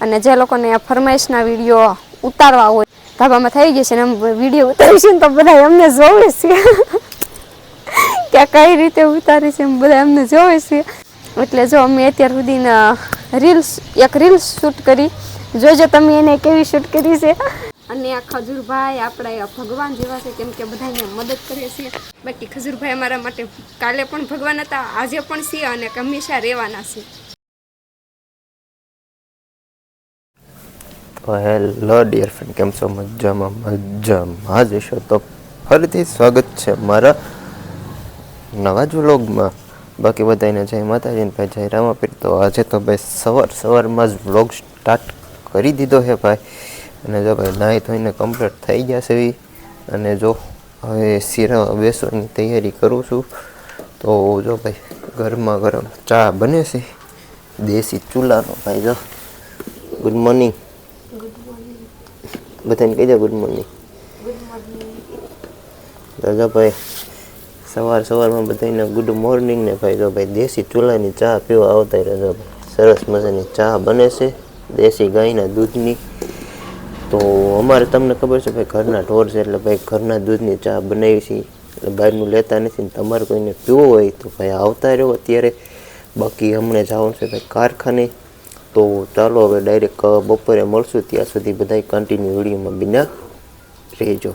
અને જે લોકોને ફરમાઈશના વીડિયો ઉતારવા હોય, ધાબામાં થઈ ગઈ છે ને વીડિયો ઉતારીશું ને તો બધા અમને જોવે છે. કે કઈ રીતે ઉતારી છે બધા અમને જોવે છે. એટલે જો અમે અત્યાર સુધીના રીલ્સ, એક રીલ્સ શૂટ કરી. જોજો તમે એને કેવી શૂટ કરી છે. અને આ ખજૂરભાઈ આપણા ભગવાન જેવા છે, કેમ કે બધાને મદદ કરે છે. બાકી ખજૂરભાઈ અમારા માટે કાલે પણ ભગવાન હતા, આજે પણ છે અને હંમેશા રહેવાના છે. હેલો ડિયર ફ્રેન્ડ કેમ છો? મજામાં મજામાં. જ હશો તો ફરીથી સ્વાગત છે મારા નવા જ વ્લોગમાં. બાકી બધાને જય માતાજીને ભાઈ, જય રામાપીર. તો આજે તો ભાઈ સવાર સવારમાં જ વ્લોગ સ્ટાર્ટ કરી દીધો છે ભાઈ. અને જો ભાઈ નાહી ધોઈને કમ્પ્લીટ થઈ ગયા છે અને જો હવે શીરા બેસવાની તૈયારી કરું છું. તો જો ભાઈ ગરમા ગરમ ચા બને છે. દેશી ચૂલાનો ભાઈ જો. ગુડ મોર્નિંગ બધાને કહી દે ગુડ મોર્નિંગ દાદાભાઈ સવાર સવારમાં બધાને ગુડ મોર્નિંગ ને ભાઈ જો ભાઈ દેશી ચૂલાની ચા પીવા આવતા રજા ભાઈ. સરસ મજાની ચા બને છે દેશી ગાયના દૂધની. તો અમારે તમને ખબર છે ભાઈ ઘરના ઢોર છે એટલે ભાઈ ઘરના દૂધની ચા બનાવી છે. એટલે બહારનું લેતા નથી ને તમારે કોઈને પીવો હોય તો ભાઈ આવતા રહ્યો અત્યારે. બાકી હમણાં જવાનું છે ભાઈ કારખાને. તો ચાલો હવે ડાયરેક્ટ બપોરે મળશું ત્યાં સુધી બધા કન્ટિન્યુ વિડીયોમાં બિના રહેજો.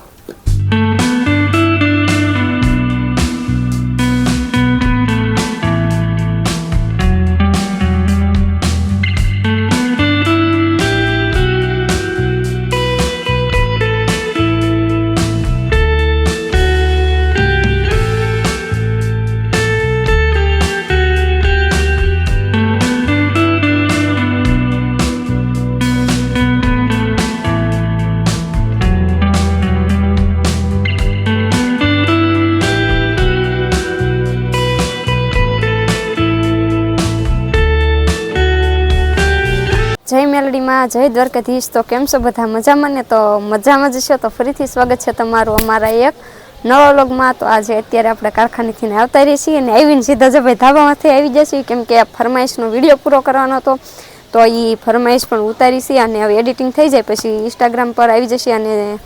મેલડીમાં જય દ્વારકાધીશ. તો કેમ છો બધા? મજામાં ને? તો મજામાં જ છો? તો ફરીથી સ્વાગત છે તમારું અમારા એક નવા વ્લોગમાં. તો આજે અત્યારે આપણે કારખાનેથી આવતા રહીએ છીએ અને આવીને સીધા જ ભાઈ ધાબામાંથી આવી જશે કેમ કે આ ફરમાઈશનો વીડિયો પૂરો કરવાનો હતો. તો એ ફરમાઈશ પણ ઉતારી છે અને હવે એડિટિંગ થઈ જાય, પછી ઇન્સ્ટાગ્રામ પર આવી જશે અને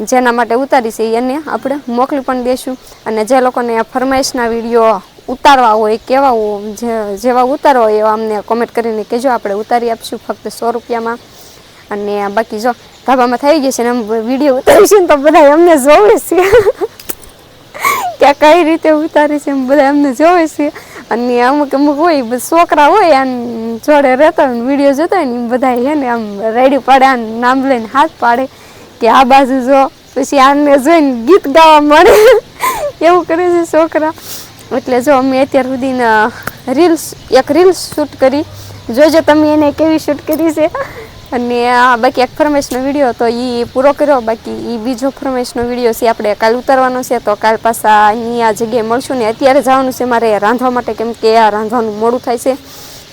જેના માટે ઉતારી છે એને આપણે મોકલી પણ દઈશું અને જે લોકોને આ ફરમાઈશના વીડિયો ઉતારવા હોય કેવા જેવા ઉતારવા હોય એવા અમને કોમેન્ટ કરીને કહેજો. આપણે ઉતારી આપીશું ફક્ત સો રૂપિયામાં. અને બાકી જો ધાબામાં થઈ ગયું છે ને વીડિયો ઉતારીશું ને, તો બધા અમને જોવે છે. કે કઈ રીતે ઉતારી છે એમ બધા અમને જોવે છે. અને અમુક અમુક હોય છોકરા હોય, આમ જોડે રહેતા હોય વીડિયો જોતા હોય ને બધા છે ને, આમ રેડી પાડે, આમ નામ લઈને હાથ પાડે. કે આ બાજુ જો, પછી આને જોઈને ગીત ગાવા મળે. એવું કરે છે છોકરા. એટલે જો અમે અત્યાર સુધીના રીલ્સ એક રીલ્સ શૂટ કરી, જોજો તમે એને કેવી શૂટ કરી છે. અને આ બાકી એક ફરમાઈશનો વીડિયો હતો એ પૂરો કર્યો. બાકી એ બીજો ફરમાઈશનો વીડિયો છે, આપણે કાલ ઉતારવાનો છે. તો કાલ પાછા અહીંયા જગ્યાએ મળશું ને અત્યારે જવાનું છે મારે રાંધવા માટે, કેમ કે આ રાંધવાનું મોડું થાય છે.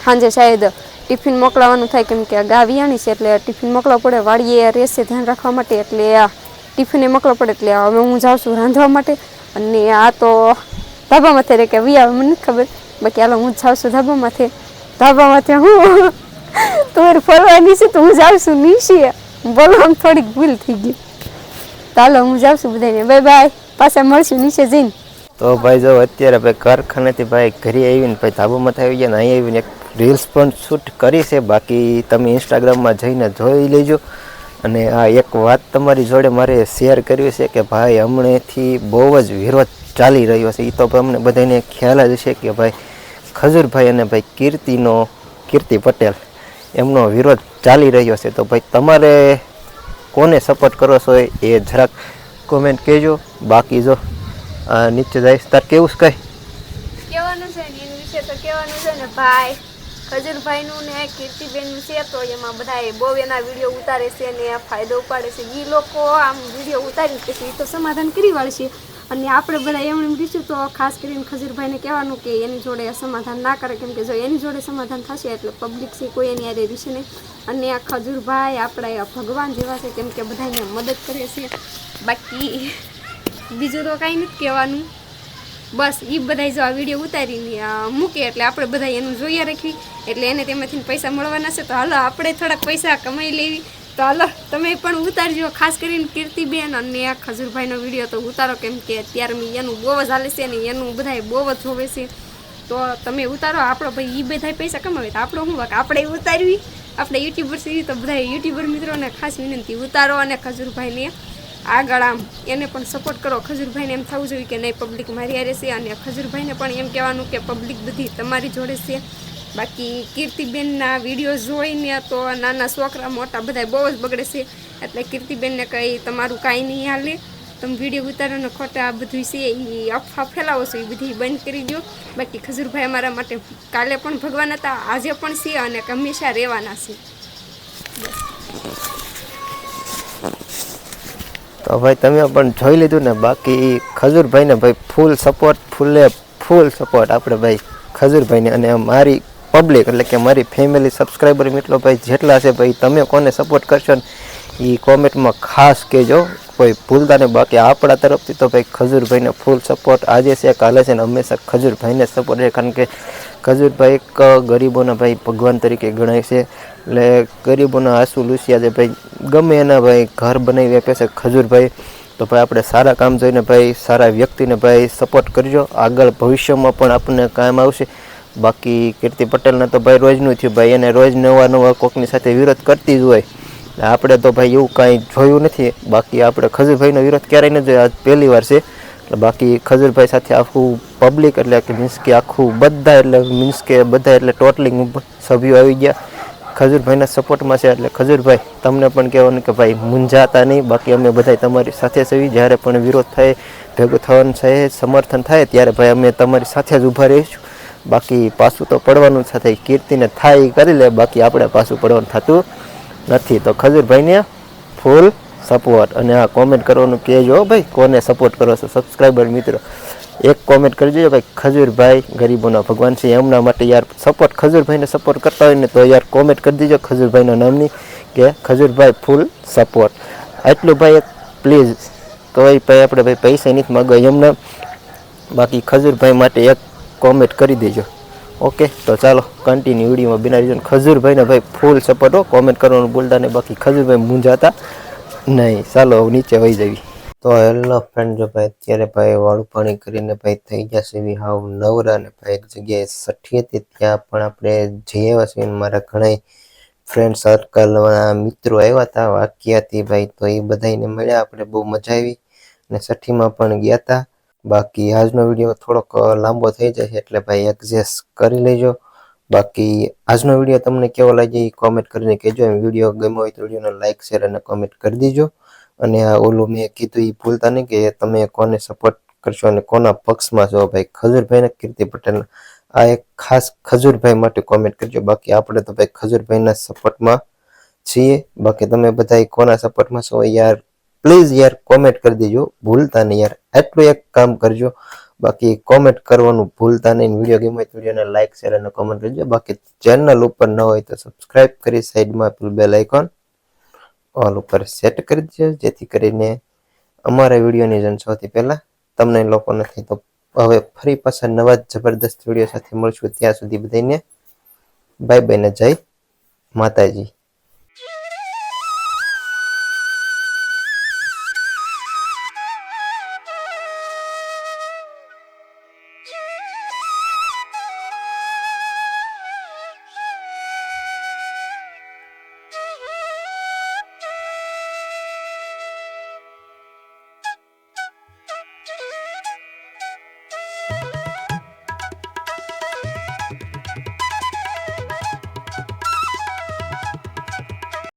સાંજે શાયદ ટિફિન મોકલાવાનું થાય, કેમ કે ગા વિયાણી છે, એટલે ટિફિન મોકલવા પડે, વાડીએ રહેશે ધ્યાન રાખવા માટે, એટલે આ ટિફિને મોકલવા પડે, એટલે હવે હું જાઉં છું રાંધવા માટે. અને આ તો ધાબામાંથી રે કે વ્યા, મને નથી ખબર. બાકી હાલો, હું જાઉં છું ધાબામાંથી. ધાબામાંથી હું? તમારે ફરવાની છે તો હું જાઉં છું નીચે બોલો, આમ થોડીક ભૂલ થઈ ગઈ. ચાલો હું જાઉં છું બધાને બાય બાય. પાછા મળશું નીચે જઈને. તો ભાઈ જો અત્યારે ભાઈ કારખાનેથી ભાઈ ઘરે આવીને ભાઈ ધાબામાંથી આવી ગયા ને અહીં આવીને એક રીલ્સ પણ શૂટ કરી છે. બાકી તમે ઇન્સ્ટાગ્રામમાં જઈને જોઈ લેજો. અને આ એક વાત તમારી જોડે મારે શેર કરવી છે કે ભાઈ હમણાંથી બહુ જ વિરોધ ચાલી રહ્યો છે. એ તો અમને બધાને ખ્યાલ જ છે કે ભાઈ ખજૂરભાઈ અને ભાઈ કીર્તિનો, કીર્તિ પટેલ, એમનો વિરોધ ચાલી રહ્યો છે. તો ભાઈ તમારે કોને સપોર્ટ કરો છો એ જરાક કોમેન્ટ કહેજો. બાકી જો નીચે જાય તાર કેવું છે કઈ? કહેવાનું છે ને, એના વિશે તો કહેવાનું છે ને ભાઈ, ખજૂરભાઈનું ને કીર્તિબેનનું છે તો એમાં બધા બહુ એના વીડિયો ઉતારે છે ને, ફાયદો ઉપાડે છે. એ લોકો આમ વીડિયો ઉતારી પછી એ તો સમાધાન કરી વાળશે. અને આપણે બધા એમ એમ કહીશું તો ખાસ કરીને ખજૂરભાઈને કહેવાનું કે એની જોડે સમાધાન ના કરે, કેમ કે જો એની જોડે સમાધાન થશે એટલે પબ્લિક છે, કોઈ એની યારે રહેશે નહીં. અને આ ખજૂરભાઈ આપણા ભગવાન જેવા છે, કેમ કે બધાને મદદ કરે છે. બાકી બીજું તો કાંઈ નથી કહેવાનું. બસ એ બધા જો આ વીડિયો ઉતારીને મૂકે એટલે આપણે બધા એનું જોઈએ રાખવી. એટલે એને તેમાંથી પૈસા મળવાના છે, તો હાલો આપણે થોડાક પૈસા કમાઈ લેવી. હાલો, તમે પણ ઉતારજો. ખાસ કરીને કીર્તિબેન અને આ ખજૂરભાઈનો વીડિયો તો ઉતારો કેમ કે અત્યારે મેં એનું બહુ જ હાલે છે ને એનું બધાય બહુ જ જોવે છે. તો તમે ઉતારો. આપણો ભાઈ એ બધા પૈસા કમાવે તો આપણો શું વાક? આપણે ઉતારવી. આપણે યુટ્યુબર છીએ તો બધા યુટ્યુબર મિત્રોને ખાસ વિનંતી, ઉતારો અને ખજૂરભાઈને આગળ આમ. એને પણ સપોર્ટ કરો. ખજૂરભાઈને એમ થવું જોઈએ કે નહીં પબ્લિક મારી હારે છે અને ખજૂરભાઈને પણ એમ કહેવાનું કે પબ્લિક બધી તમારી જોડે છે. બાકી કીર્તિબેનના વીડિયો જોઈને તો નાના છોકરા મોટા બધા બહુ જ બગડે છે. એટલે કીર્તિબેનને કંઈ તમારું કાંઈ નહીં હાલે. તમે વીડિયો ઉતારોને ખોટા આ બધું છે એ અફવા ફેલાવો છો એ બધી બંધ કરી દો બાકી ખજૂરભાઈ અમારા માટે કાલે પણ ભગવાન હતા, આજે પણ છે અને હંમેશા રહેવાના છે. તો ભાઈ તમે પણ જોઈ લીધું ને, બાકી ખજૂરભાઈને ભાઈ ફૂલ સપોર્ટ ફૂલે ફૂલ સપોર્ટ આપણે ભાઈ ખજૂરભાઈને અને મારી પબ્લિક એટલે કે મારી ફેમિલી સબસ્ક્રાઈબર મિત્રો ભાઈ જેટલા છે ભાઈ, તમે કોને સપોર્ટ કરશો ને એ કોમેન્ટમાં ખાસ કહેજો. કોઈ ભૂલતા નહીં બાકી આપણા તરફથી તો ભાઈ ખજૂરભાઈને ફૂલ સપોર્ટ આજે છે, કાલે છે ને હંમેશા ખજૂરભાઈને સપોર્ટ છે. કારણ કે ખજૂરભાઈ એક ગરીબોના ભાઈ ભગવાન તરીકે ગણાય છે. એટલે ગરીબોના આંસુ લૂસ્યા છે ભાઈ. ગમે એના ભાઈ ઘર બનાવી આપે છે ખજૂરભાઈ. તો ભાઈ આપણે સારા કામ જોઈને ભાઈ, સારા વ્યક્તિને ભાઈ સપોર્ટ કરજો. આગળ ભવિષ્યમાં પણ આપણને કામ આવશે. બાકી કીર્તિ પટેલને તો ભાઈ રોજનું થયું ભાઈ, એને રોજ નવા નવા કોકની સાથે વિરોધ કરતી જ હોય. આપણે તો ભાઈ એવું કાંઈ જોયું નથી. બાકી આપણે ખજૂરભાઈનો વિરોધ ક્યારેય ન જોયો. આજ પહેલી વાર છે. એટલે બાકી ખજૂરભાઈ સાથે આખું પબ્લિક એટલે કે મીન્સ કે આખું બધા એટલે મીન્સ કે બધા એટલે ટોટલિંગ સભ્યો આવી ગયા. ખજૂરભાઈના સપોર્ટમાં છે એટલે ખજૂરભાઈ, તમને પણ કહેવાનું કે ભાઈ મૂંઝાતા નહીં. બાકી અમે બધા તમારી સાથે સવી જ્યારે પણ વિરોધ થાય, ભેગું થવાનું છે, સમર્થન થાય, ત્યારે ભાઈ અમે તમારી સાથે જ ઊભા રહીશું. બાકી પાછું તો પડવાનું સાથે કીર્તિને થાય કરી લે, બાકી આપણે પાછું પડવાનું થતું નથી. તો ખજૂરભાઈને ફૂલ સપોર્ટ અને આ કોમેન્ટ કરવાનું કહેજો ભાઈ, કોને સપોર્ટ કરો છો? સબસ્ક્રાઈબર મિત્રો, એક કોમેન્ટ કરી દેજો ભાઈ, ખજૂરભાઈ ગરીબોના ભગવાન છે, એમના માટે યાર સપોર્ટ ખજૂરભાઈને સપોર્ટ કરતા હોય ને તો યાર કોમેન્ટ કરી દેજો ખજૂરભાઈના નામની કે ખજૂરભાઈ ફૂલ સપોર્ટ આટલું ભાઈ એક પ્લીઝ તો ભાઈ આપણે ભાઈ પૈસા નથી માગવા, એમના બાકી ખજૂરભાઈ માટે એક કોમેન્ટ કરી દેજો. ઓકે તો ચાલો કન્ટિન્યુ વિડીયોમાં બિના રીઝન ખજૂરભાઈને ભાઈ ફૂલ સપોર્ટ હો. કોમેન્ટ કરવાનું ભૂલતા નહીં. બાકી ખજૂરભાઈ મૂંઝાતા નહીં. ચાલો નીચે વહી જવી તો હેલો ફ્રેન્ડ જો ભાઈ, અત્યારે ભાઈ વાળું પાણી કરીને ભાઈ થઈ ગયા છે એવી હાવ નવરા ને ભાઈ એક જગ્યાએ સઠી હતી, ત્યાં પણ આપણે જઈ આવ્યા છીએ મારા ઘણા ફ્રેન્ડ સર્કલના મિત્રો આવ્યા હતા વાક્યાથી ભાઈ, તો એ બધાને મળ્યા. આપણે બહુ મજા આવી અને સઠ્ઠીમાં પણ ગયા હતા. બાકી આજનો વીડિયો થોડોક લાંબો થઈ જશે એટલે ભાઈ એડજસ્ટ કરી લેજો. બાકી આજનો વીડિયો તમને કેવો લાગે એ કોમેન્ટ કરીને કહેજો. એમ વીડિયો ગમ્યો હોય તો વિડીયોને લાઇક શેર અને કોમેન્ટ કરી દેજો. અને આ ઓલું મેં કીધું એ ભૂલતા નહીં કે તમે કોને સપોર્ટ કરશો અને કોના પક્ષમાં છો ભાઈ? ખજૂરભાઈ ને કીર્તિ પટેલ. આ એક ખાસ ખજૂરભાઈ માટે કોમેન્ટ કરજો. બાકી આપણે તો ભાઈ ખજૂરભાઈના સપોર્ટમાં છીએ. બાકી તમે બધા કોના સપોર્ટમાં છો યાર? પ્લીઝ યાર કોમેન્ટ કરી દેજો ભૂલતા નહીં યાર. આટલું એક કામ કરજો, બાકી કોમેન્ટ કરવાનું ભૂલતા નહીં. વીડિયો ગેમ હોય તો વિડીયોને લાઇક શેર અને કોમેન્ટ કરજો. બાકી ચેનલ ઉપર ન હોય તો સબસ્ક્રાઇબ કરી સાઈડમાં પેલું બેલ આઇકોન ઓલ ઉપર સેટ કરી દેજો. જેથી કરીને અમારા વિડીયોની જન સૌથી પહેલા તમને લોકો નથી તો હવે ફરી પાછા નવા જબરદસ્ત વીડિયો સાથે મળશું ત્યાં સુધી બધાને બાય બાય ને જય માતાજી.